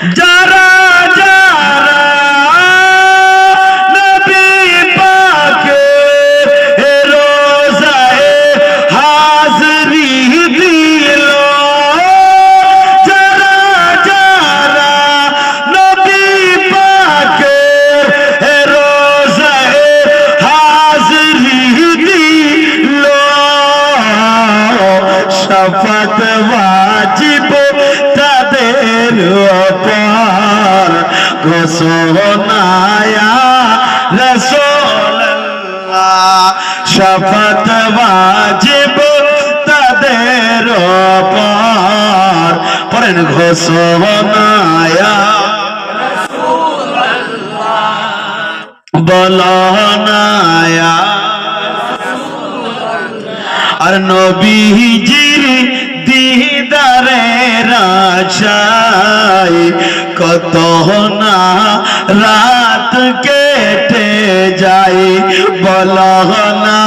Dada! ঘোষণায়া রসোল্লাহ শপথ বাজিব তাদের অপার পরেন ঘোষণায়া বলনায়া। আর নবীজির দিদারে রাশাই কত না রাত কেটে যায় বল না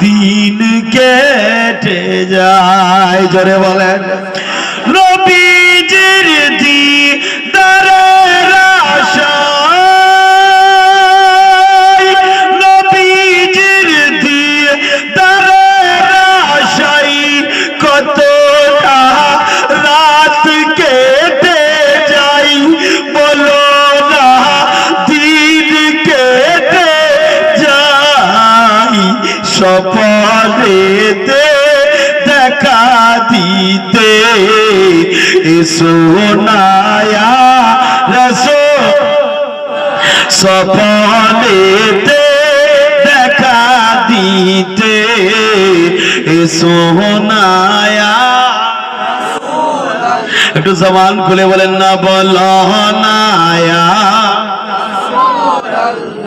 দিন কেটে যায়। জোরে বলেন। সোনায়া রসো সপনেতে দেখা দিতে সোনায়া একটু জবান খুলে বলেন না বলনায়া নবীজির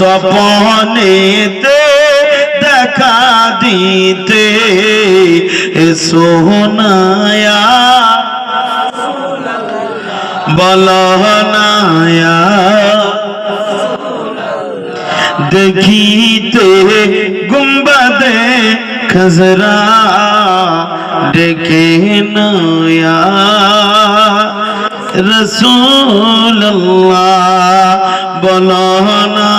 স্বপনেতে দেখা দিতে সোনায়া বলনায়া দেখিতে গুম্বাদে খজরা ডেকে নয়া। রসুল্লাহ বলনা